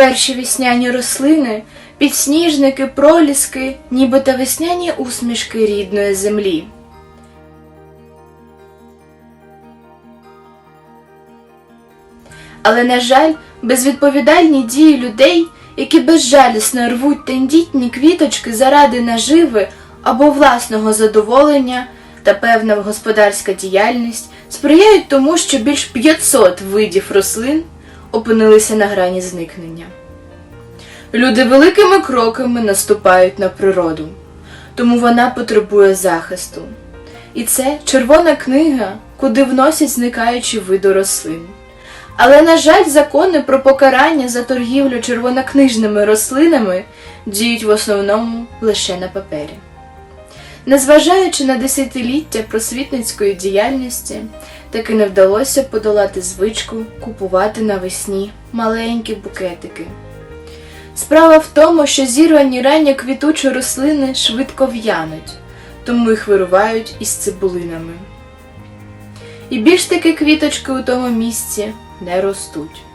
Перші весняні рослини, підсніжники, проліски, нібито весняні усмішки рідної землі. Але, на жаль, безвідповідальні дії людей, які безжалісно рвуть тендітні квіточки заради наживи або власного задоволення та певна господарська діяльність сприяють тому, що більш 500 видів рослин опинилися на грані зникнення. Люди великими кроками наступають на природу, тому вона потребує захисту. І це червона книга, куди вносять зникаючі види рослин. Але, на жаль, закони про покарання за торгівлю червонокнижними рослинами діють в основному лише на папері. Незважаючи на десятиліття просвітницької діяльності, таки не вдалося подолати звичку купувати навесні маленькі букетики. Справа в тому, що зірвані рання квітучі рослини швидко в'януть, тому їх вирувають із цибулинами. І більш таки квіточки у тому місці не ростуть.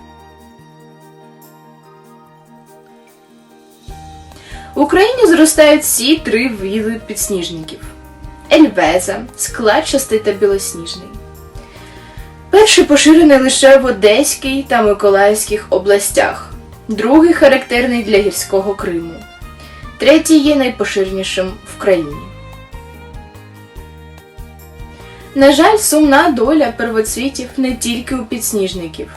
В Україні зростають всі три види підсніжників: ельвеза, складчастий та білосніжний. Перший поширений лише в Одеській та Миколаївських областях, другий характерний для гірського Криму, третій є найпоширенішим в країні. На жаль, сумна доля первоцвітів не тільки у підсніжників.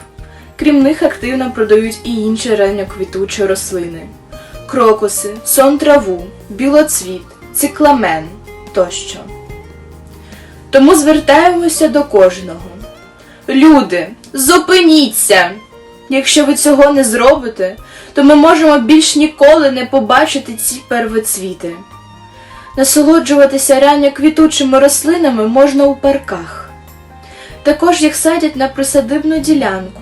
Крім них активно продають і інші ранньоквітучі рослини: крокуси, сон траву, білоцвіт, цикламен тощо. Тому звертаємося до кожного. Люди, зупиніться! Якщо ви цього не зробите, то ми можемо більш ніколи не побачити ці первоцвіти. Насолоджуватися ранньо квітучими рослинами можна у парках. Також їх садять на присадибну ділянку.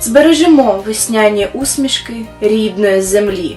Збережемо весняні усмішки рідної землі.